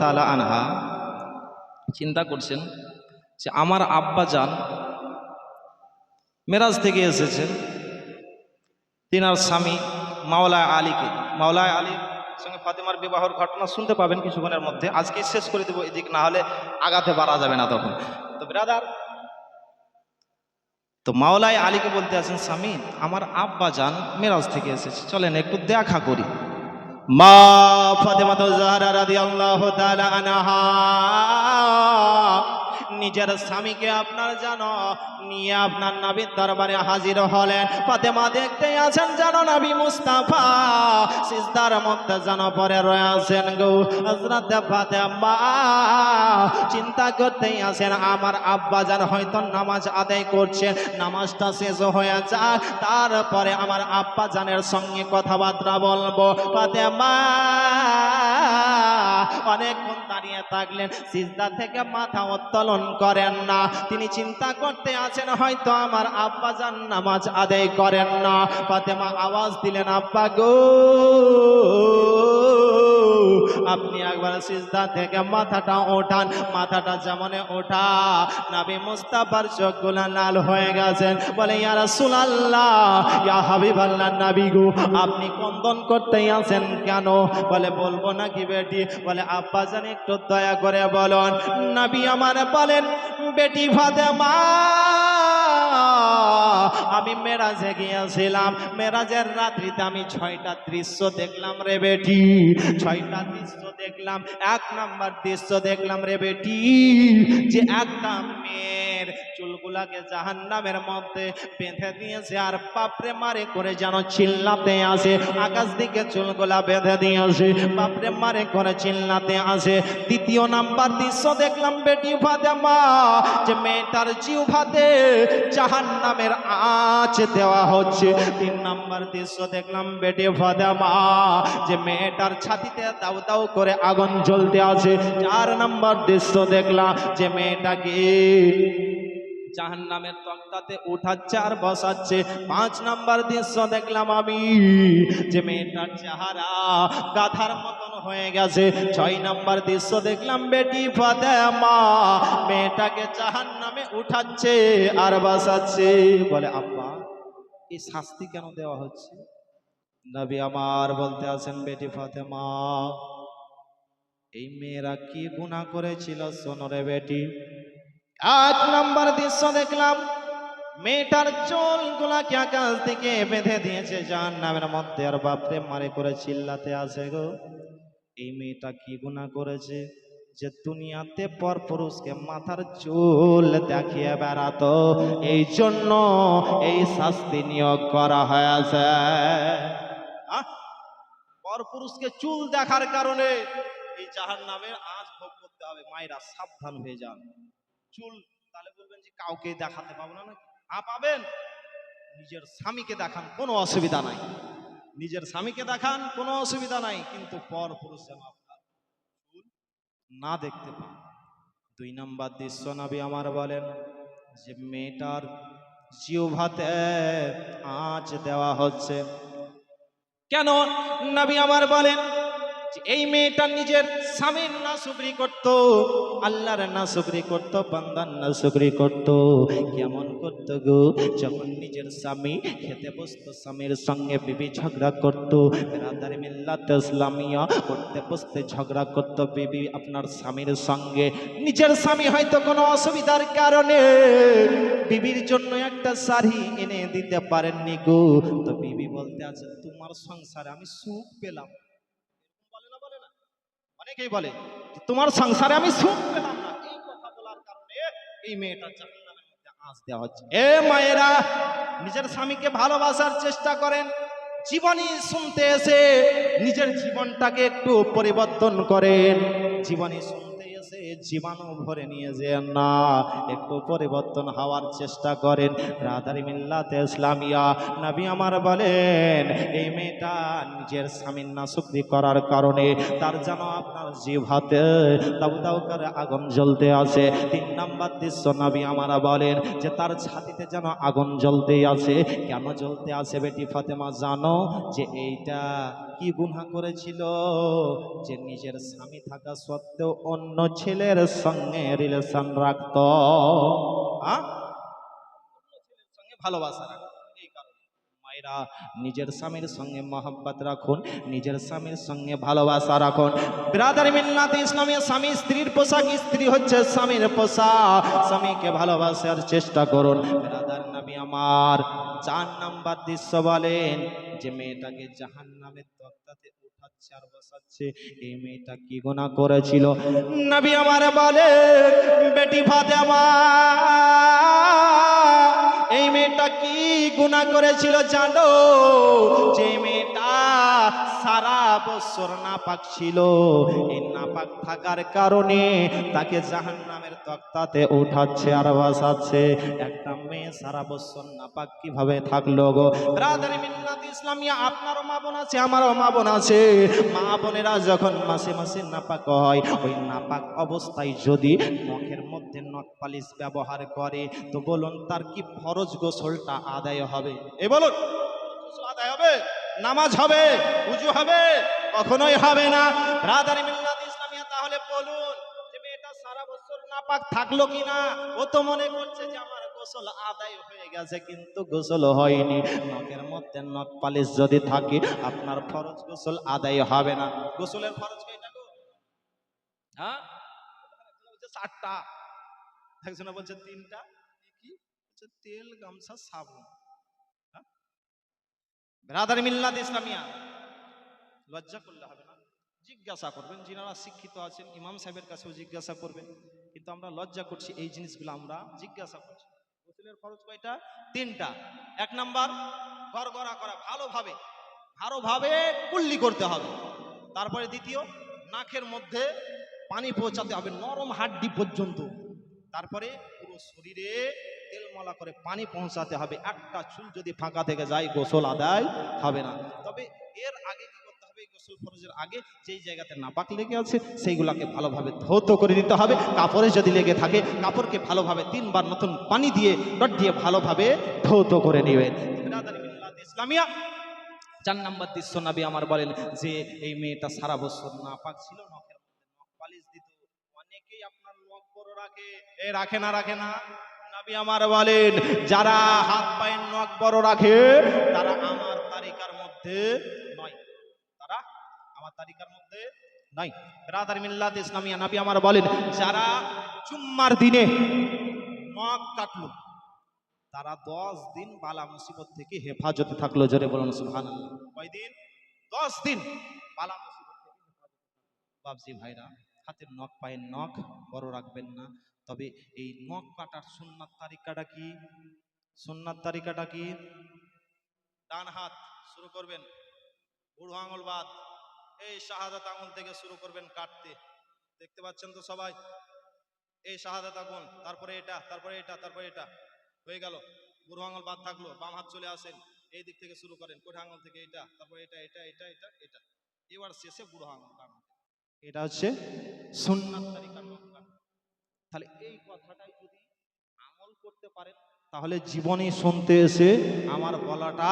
তালা আনহা চিন্তা করছেন যে আমার আব্বা যান মেরাজ থেকে এসেছেন। তিনার স্বামী মাওলায় আলীকে মাওলায় আলীর সঙ্গে ফাতেমার বিবাহর ঘটনা শুনতে পাবেন কিছুক্ষণের মধ্যে। আজকে শেষ করে দেবো এদিক, না হলে আগাতে পারা যাবে না তখন। তো ব্রাদার, তো মাওলায় আলীকে বলতে আছেন, স্বামী, আমার আব্বা যান, মেরাজ থেকে এসেছে। চলেন, একটু দেখা করি। মা ফাতেমা জাহরা রাদিয়াল্লাহু তাআলা আনহা নিজের স্বামীকে আপনার জানো নিয়ে আপনার নবীর দরবারে হাজির হলেন। ফাতেমা দেখতে আছেন জানো নবী মুস্তাফা। সিজদার মধ্যে জানো পরে রয়েছেন গো হযরত ফাতেমা। চিন্তা করতেই আছেন, আমার আব্বা যান হয়তো নামাজ আদায় করছেন নামাজটা শেষ হয়ে যাক, তারপরে আমার আব্বা জানের সঙ্গে কথাবার্তা বলব। ফাতেমা! অনেকক্ষণ দাঁড়িয়ে থাকলেন, সিজদা থেকে মাথা উত্তোলন করেন না। তিনি চিন্তা করতে আছেন, হয়তো আমার আব্বা যান নামাজ আদায় করেন না। ফাতেমা আওয়াজ দিলেন, আব্বা গো! আপনি একবার সিজদা থেকে মাথাটা ওঠান, মাথাটা যেমনে ওঠা, নবী মুস্তাফার চোখগুলো লাল হয়ে গেছেন বলে ইয়ারা রাসূলুল্লাহ, ইয়া হাবিবাল্লাহ নবী গো, আপনি কন্দন করতেই আছেন কেন? বলে, বলব নাকি বেটি? বলে, আব্বা জান, একটু দয়া করে বলুন, নবী আমার বলেন, বেটি ফাতেমা আমি মেরাজে গিয়েছিলাম। মেরাজের রাত্রিতে আমি ছয়টা দৃশ্য দেখলাম রে বেটি। ছয়টা দৃশ্য দেখলাম। এক নাম্বার দৃশ্য দেখলাম রে বেটি, যে একটা মেয়ের চুলগুলাকে জাহান নামের মধ্যে বেঁধে দিয়েছে। আর পাপড়ে মারে করে যেন চিল্লাতে আসে, আকাশ দিকে চুলগুলা বেঁধে দিয়ে দিয়েছে পাপড়ে মারে করে চিল্লাতে আসে। দ্বিতীয় নাম্বার দৃশ্য দেখলাম বেটি ফাতেমা, যে মেয়েটার জিউ ভাতে জাহান নামের আঁচ দেওয়া হচ্ছে। তিন নাম্বার দৃশ্য দেখলাম বেটি ফাতেমা, যে মেয়েটার ছাতিতে দাউ দাউ করে আগুন জ্বলতে আছে চার নাম্বার দৃশ্য দেখলাম, যে মেয়েটাকে জাহান নামের তক্তাতে উঠাচ্ছে আর বসাচ্ছে। পাঁচ নাম্বার দৃশ্য দেখলাম আমি, যে মেয়েটার চেহারা গাধার মতন হয়ে গেছে। ছয় নাম্বার দৃশ্য দেখলাম, বেটি ফাতেমা, মেয়েটাকে জাহান নামে উঠাচ্ছে আর বসাচ্ছে। বলে, আব্বা, এই শাস্তি কেন দেওয়া হচ্ছে? নবী আমার বলতে আছেন, বেটি ফাতেমা, এই মেয়েরা কি গুনাহ করেছিল? সোনরে বেটি এক নম্বর দৃশ্য দেখলাম। মেয়েটার চুল গুলাকে আকাশ থেকে বেঁধে দিয়েছে যার নামের মধ্যে। আর বাপরে, মারে করে চিল্লাতে আসে গো। এই মেয়েটা কি গুণা করেছে যে দুনিয়াতে পর পুরুষকে মাথার চুল দেখিয়ে বেড়াতো? এই জন্য এই শাস্তি নিয়োগ করা হয়েছে? পর পুরুষকে চুল দেখার কারণে এই জাহান নামের আজ ভোগ করতে হবে। মায়েরা সাবধান হয়ে যান। চুল, তাহলে বলবেন যে কাউকে দেখাতে পাবো না নাকি? হ্যাঁ পাবেন। নিজের স্বামীকে দেখান, কোনো অসুবিধা নাই। নিজের স্বামীকে দেখান, কোনো অসুবিধা নাই, কিন্তু পর পুরুষ যেন আপনার চুল না দেখতে পান দুই নম্বর দৃশ্য নবী আমার বলেন যে মেয়েটার জিওভাতে আঁচ দেওয়া হচ্ছে। কেন? নবী আমার বলেন এই মেয়েটা নিজের স্বামীর না সুগ্রি করত, আল্লাহর না সুগ্রি করত, বান্দার না সুগ্রি করত। কেমন করত গো? যখন নিজের স্বামী খেতে বসতো, স্বামীর সঙ্গে বিবি ঝগড়া করত রাদার মিল্লাত ইসলামিয়া করতে বসতে ঝগড়া করত, বিবি আপনার স্বামীর সঙ্গে। নিজের স্বামী হয়তো কোনো অসুবিধার কারণে বিবির জন্য একটা শাড়ি এনে দিতে পারেননি গো। তো বিবি বলতে আছে, তোমার সংসারে আমি সুখ পেলাম। অনেকেই বলে তোমার সংসারে আমি সুখ পেলাম না। এই কথা বলার কারণে এই মেয়েটা মধ্যে আঁচ দেওয়া হচ্ছে। এ মায়েরা, নিজের স্বামীকে ভালোবাসার চেষ্টা করেন, জীবনী শুনতে এসে নিজের জীবনটাকে একটু পরিবর্তন করেন। জীবনী শুনতে জীবাণু ভরে নিয়ে যেন না, একটু পরিবর্তন হওয়ার চেষ্টা করেন। রাধারি মিল্লাতে ইসলামিয়া, নবী আমার বলেন, এই মেয়েটা নিজের স্বামীর না নাশুক্তি করার কারণে তার যেন আপনার জিভ হাতে দাউ দাউ করে আগুন জ্বলতে আছে তিন নাম্বার দৃশ্য নবী আমার বলেন যে তার ছাতিতে যেন আগুন জ্বলতে আছে কেন জ্বলতে আছে বেটি ফাতেমা? জানো যে এইটা কি গুনাহ করেছিল? যে নিজের স্বামী থাকা সত্ত্বেও অন্য ছেলের সঙ্গে রিলেশন রাখত। ভালোবাসা রাখত। মায়েরা নিজের স্বামীর সঙ্গে মহাব্বত রাখুন, নিজের স্বামীর সঙ্গে ভালোবাসা রাখুন। ব্রাদার মিল্লাত ইসলামের স্বামী, স্ত্রীর পোশাক, স্ত্রী হচ্ছে স্বামীর পোশাক। স্বামীকে ভালোবাসার চেষ্টা করুন। ব্রাদার নবী আমার, চার নাম্বার দৃশ্য বলেন যে মেয়েটাকে জাহান নামের তক্তাতে উঠাচ্ছে আর বসাচ্ছে, এই মেয়েটা কি গোনা করেছিল? নবী আমার বলে, বেটি ফাতে এই মেয়েটা কি গুণা করেছিল জানো? যে মেয়েটা সারা বছর নাপাক ছিল। এই নাপাক থাকার কারণে তাকে জাহান নামের তক্তাতে উঠাচ্ছে আর বসাচ্ছে একটা মেয়ে সারা বছর নাপাক কীভাবে থাকল গো? ইসলামিয়া, আপনারও আছে, আমারও আছে। মা বোনেরা যখন মাসে মাসে নাপাক হয়, ওই নাপাক অবস্থায় যদি নখের মধ্যে ব্যবহার করে, তো বলুন তার কি ফরজ গোসলটা আদায় হবে? এ বলুন আদায় হবে? নামাজ হবে, উজু হবে, কখনোই হবে না। রাদারি মিল্লাত ইসলামিয়া, তাহলে বলুন যে মেয়েটা সারা বছর নাপাক থাকল কিনা? ও তো মনে করছে যে আমার গোসল আদায় হয়ে গেছে, কিন্তু গোসল হয়নি। নখের মধ্যে নখ পালিশ যদি থাকে, আপনার ফরজ গোসল আদায় হবে না। গোসলের ফরজ কয়টা গো? হ্যাঁ? চারটা। একজনে বলছে তিনটা? কি? তেল, গামছা, সাবুন। ব্রাদার মিল্লাত ইসলামিয়া। লজ্জা করলে হবে না। জিজ্ঞাসা করবেন, যিনারা শিক্ষিত আছেন, ইমাম সাহেবের কাছেও জিজ্ঞাসা করবেন। কিন্তু আমরা লজ্জা করছি এই জিনিসগুলো আমরা জিজ্ঞাসা করছি। গোসলের খরচ কয়টা? তিনটা। এক নাম্বার, গড়গড়া করা ভালোভাবে ভালোভাবে কুল্লি করতে হবে। তারপরে দ্বিতীয়, নাকের মধ্যে পানি পৌঁছাতে হবে, নরম হাড্ডি পর্যন্ত। তারপরে পুরো শরীরে তেলমালা করে পানি পৌঁছাতে হবে। একটা চুল যদি ফাঁকা থেকে যায়, গোসল আদায় হবে না। তবে এর আগে কি করতে হবে? গোসল ফরজের আগে যেই জায়গাতে নাপাক লেগে আছে, সেইগুলাকে ভালোভাবে ধৌত করে দিতে হবে। কাপড়ে যদি লেগে থাকে, কাপড়কে ভালোভাবে তিনবার নতুন পানি দিয়ে ডট দিয়ে ভালোভাবে ধৌত করে নেবেন। ইসলামিয়া, চার নাম্বার দৃশ্য নাবি আমার বলেন যে, এই মেয়েটা সারা বছর নাপাক ছিল, নখের নখ পালিশ দিত। অনেকেই আপনার নখ বড় রাখে, এ রাখে না রাখে না। আমার বলেন, যারা হাত পায়ের নখ বড় রাখে, তারা আমার তালিকার মধ্যে নয়। তারা আমার তালিকার মধ্যে নাই রাদার মিল্লাত ইসলামিয়া, নাবি আমার বলেন, যারা জুম্মার দিনে নখ কাটলো, তারা দশ দিন বালা মুসিবত থেকে হেফাজতে থাকল, জোরে বলুন সুহান কয়দিন দশ দিন বালা মুসিবত থেকে হেফাজতে। বাবজি ভাইরা, হাতের নখ, পায়ের নখ বড় রাখবেন না। তবে এই নখ কাটার সুন্নাত তারিকাটা কি? সুন্নাত তারিকাটা কি? ডান হাত শুরু করবেন। বুড়ো আঙুল বাদ। এই শাহাদাত আঙুল থেকে শুরু করবেন কাটতে। দেখতে পাচ্ছেন তো সবাই? এই শাহাদাত আঙুল, তারপরে এটা তারপরে এটা তারপরে এটা। হয়ে গেল। বুড়ো আঙুল বাদ থাকল, বাম হাত চলে আসেন। এই দিক থেকে শুরু করেন। কোঠা আঙুল থেকে এটা, তারপরে এটা এটা এটা এটা এটা। এবার শেষে বুড়ো আঙুল, ডান এটা হচ্ছে সুন্নাত তারিকার। তাহলে এই কথাটাই যদি আমল করতে পারেন, তাহলে জীবনে শুনতে এসে আমার বলাটা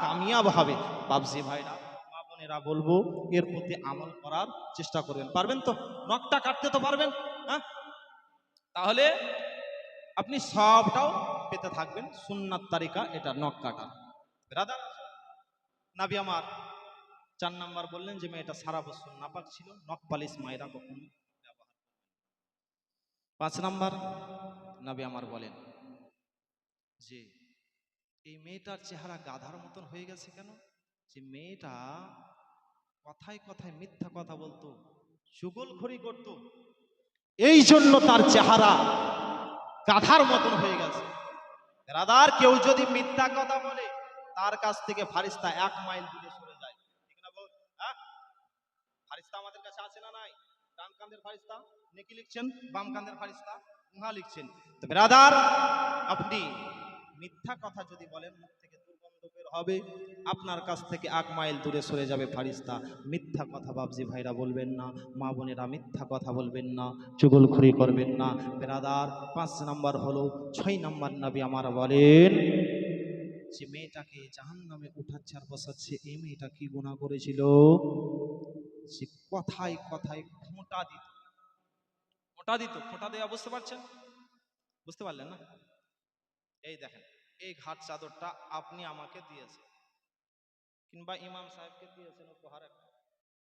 কামিয়াব হবে। বাবজি ভাইরা, মা বোনেরা বলব, এর প্রতি আমল করার চেষ্টা করবেন। পারবেন তো? নখটা কাটতে তো পারবেন হ্যাঁ? তাহলে আপনি সবটাও পেতে থাকবেন। সুন্নাত তারিকা এটা নখ কাটা। রাধা নাবি আমার, চার নাম্বার বললেন যে মেয়েটা সারা বছর নাপাক ছিল, নখ পালিশ মায়েরা কখনো। পাঁচ নাম্বার, নাবি আমার বলেন, যে এই মেয়েটার চেহারা গাধার মতন হয়ে গেছে কেন? যে মেয়েটা কথায় কথায় মিথ্যা কথা বলতো চুগলখড়ি করত এই জন্য তার চেহারা গাধার মতন হয়ে গেছে। রাদার কেউ যদি মিথ্যা কথা বলে, তার কাছ থেকে ফারিস্তা এক মাইল দূরে সরে যায় ঠিক না বল হ্যাঁ ফারিস্তা আমাদের কাছে আছে না নাই ডান লিখছেন বাম কান্দের লিখছেন। তো ব্রাদার আপনি মিথ্যা কথা যদি বলেন, মুখ থেকে দুর্গন্ধ হবে, আপনার কাছ থেকে এক মাইল দূরে সরে যাবে মিথ্যা কথা বাবজি ভাইরা বলবেন না, মা বোনেরা মিথ্যা কথা বলবেন না করবেন না। বেরাদার পাঁচ নাম্বার হলো, ছয় নাম্বার নবী আমার বলেন, যে মেয়েটাকে জাহান নামে উঠাচ্ছে আর বসাচ্ছে, এই মেয়েটা কি গুণা করেছিল? সে কথায় কথায় খোঁটা দিত। খোঁটা দিত খোঁটা দেওয়া বুঝতে পারছেন? বুঝতে পারলেন না? এই দেখেন এই ঘাট চাদরটা আপনি আমাকে দিয়েছেন। কিংবা ইমাম সাহেবকে দিয়েছেন উপহার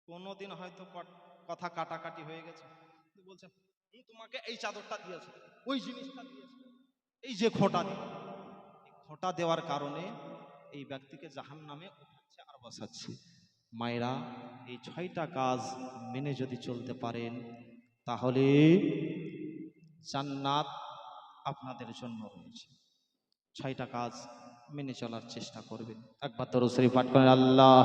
কোনোদিন হয়তো কথা কাটাকাটি হয়ে গেছে। বলছেন "হুম, তোমাকে এই চাদরটা দিয়েছে ওই জিনিসটা দিয়েছে এই যে খোঁটা দিল। এই খোঁটা দেওয়ার কারণে এই ব্যক্তিকে জাহান নামে উঠাচ্ছে আর বসাচ্ছে। মায়েরা, এই ছয়টা কাজ মেনে যদি চলতে পারেন, তাহলে জান্নাত আপনাদের জন্য রয়েছে। ছয়টা কাজ মেনে চলার চেষ্টা করবেন। একবার তো রসরি পাঠ করেন আল্লাহ